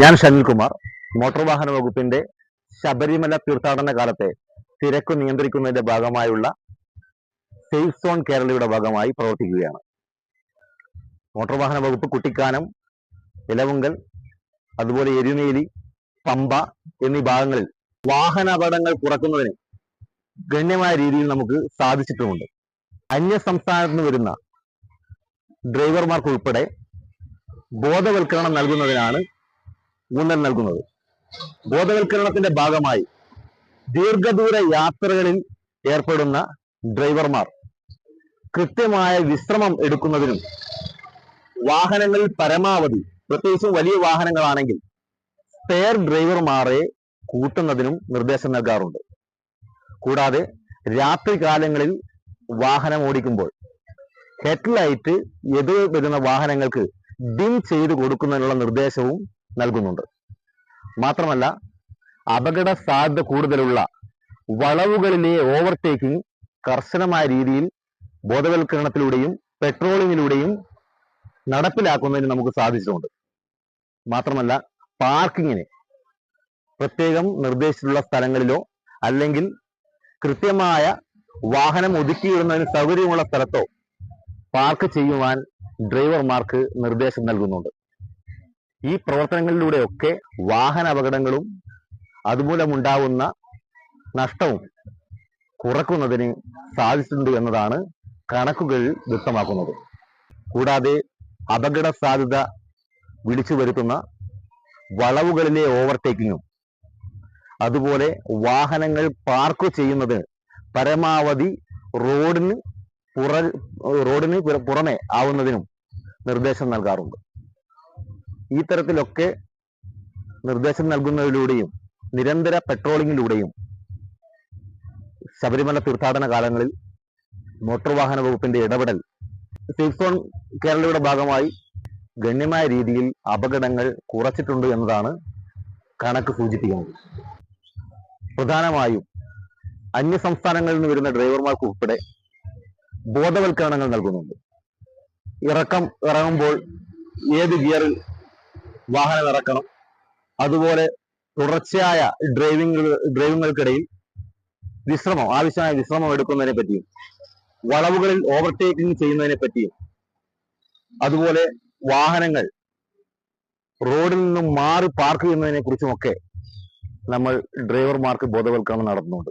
ഞാൻ ഷനിൽകുമാർ മോട്ടോർ വാഹന വകുപ്പിന്റെ ശബരിമല തീർത്ഥാടന കാലത്തെ തിരക്ക് നിയന്ത്രിക്കുന്നതിന്റെ ഭാഗമായുള്ള സേഫ് സോൺ കേരളയുടെ ഭാഗമായി പ്രവർത്തിക്കുകയാണ്. മോട്ടോർ വാഹന വകുപ്പ് കുട്ടിക്കാനം ഇലവുങ്കൽ അതുപോലെ എരുമേലി പമ്പ എന്നീ ഭാഗങ്ങളിൽ വാഹന അപകടങ്ങൾ കുറക്കുന്നതിന് ഗണ്യമായ രീതിയിൽ നമുക്ക് സാധിച്ചിട്ടുമുണ്ട്. അന്യ സംസ്ഥാനത്ത് നിന്ന് വരുന്ന ഡ്രൈവർമാർക്കുൾപ്പെടെ ബോധവൽക്കരണം നൽകുന്നതിനാണ് ഊന്നൽ നൽകുന്നത്. ബോധവൽക്കരണത്തിന്റെ ഭാഗമായി ദീർഘദൂര യാത്രകളിൽ ഏർപ്പെടുന്ന ഡ്രൈവർമാർ കൃത്യമായ വിശ്രമം എടുക്കുന്നതിനും വാഹനങ്ങളിൽ പരമാവധി പ്രത്യേകിച്ചും വലിയ വാഹനങ്ങളാണെങ്കിൽ സ്പെയർ ഡ്രൈവർമാരെ കൂട്ടുന്നതിനും നിർദ്ദേശം നൽകാറുണ്ട്. കൂടാതെ രാത്രി കാലങ്ങളിൽ വാഹനം ഓടിക്കുമ്പോൾ ഹെഡ്ലൈറ്റ് എതിർ വരുന്ന വാഹനങ്ങൾക്ക് ഡിം ചെയ്ത് കൊടുക്കുന്നതിനുള്ള നിർദ്ദേശവും നൽകുന്നുണ്ട്. മാത്രമല്ല അപകട സാധ്യത കൂടുതലുള്ള വളവുകളിലെ ഓവർടേക്കിംഗ് കർശനമായ രീതിയിൽ ബോധവൽക്കരണത്തിലൂടെയും പെട്രോളിങ്ങിലൂടെയും നടപ്പിലാക്കുന്നതിന് നമുക്ക് സാധിച്ചിട്ടുണ്ട്. മാത്രമല്ല പാർക്കിങ്ങിന് പ്രത്യേകം നിർദ്ദേശിച്ചിട്ടുള്ള സ്ഥലങ്ങളിലോ അല്ലെങ്കിൽ കൃത്യമായ വാഹനം ഒതുക്കിയിടുന്നതിന് സൗകര്യമുള്ള സ്ഥലത്തോ പാർക്ക് ചെയ്യുവാൻ ഡ്രൈവർമാർക്ക് നിർദ്ദേശം നൽകുന്നുണ്ട്. ഈ പ്രവർത്തനങ്ങളിലൂടെയൊക്കെ വാഹന അപകടങ്ങളും അതുമൂലമുണ്ടാവുന്ന നഷ്ടവും കുറക്കുന്നതിന് സാധിച്ചിട്ടുണ്ട് എന്നതാണ് കണക്കുകൾ വ്യക്തമാക്കുന്നത്. കൂടാതെ അപകട സാധ്യത വിളിച്ചു വരുത്തുന്ന വളവുകളിലെ ഓവർടേക്കിങ്ങും അതുപോലെ വാഹനങ്ങൾ പാർക്ക് ചെയ്യുന്നത് പരമാവധി റോഡിന് പുറ റോഡിന് പുറമെ ആവുന്നതിനും നിർദ്ദേശം നൽകാറുണ്ട്. ഈ തരത്തിലൊക്കെ നിർദ്ദേശം നൽകുന്നതിലൂടെയും നിരന്തര പെട്രോളിങ്ങിലൂടെയും ശബരിമല തീർത്ഥാടന കാലങ്ങളിൽ മോട്ടോർ വാഹന വകുപ്പിന്റെ ഇടപെടൽ സേഫ് സോൺ കേരളയുടെ ഭാഗമായി ഗണ്യമായ രീതിയിൽ അപകടങ്ങൾ കുറച്ചിട്ടുണ്ട് എന്നതാണ് കണക്ക് സൂചിപ്പിക്കുന്നത്. പ്രധാനമായും അന്യ സംസ്ഥാനങ്ങളിൽ നിന്ന് വരുന്ന ഡ്രൈവർമാർക്ക് ഉൾപ്പെടെ ബോധവൽക്കരണങ്ങൾ നൽകുന്നുണ്ട്. ഇറക്കം ഇറങ്ങുമ്പോൾ ഏത് ഗിയറിൽ വാഹനം ഇറക്കണം. അതുപോലെ തുടർച്ചയായ ഡ്രൈവിംഗ് ഡ്രൈവിങ്ങുകൾക്കിടയിൽ വിശ്രമം ആവശ്യമായ വിശ്രമം എടുക്കുന്നതിനെ പറ്റിയും വളവുകളിൽ ഓവർടേക്കിംഗ് ചെയ്യുന്നതിനെ പറ്റിയും അതുപോലെ വാഹനങ്ങൾ റോഡിൽ നിന്നും മാറി പാർക്ക് ചെയ്യുന്നതിനെ കുറിച്ചുമൊക്കെ നമ്മൾ ഡ്രൈവർമാർക്ക് ബോധവൽക്കരണം നടത്തുന്നുണ്ട്.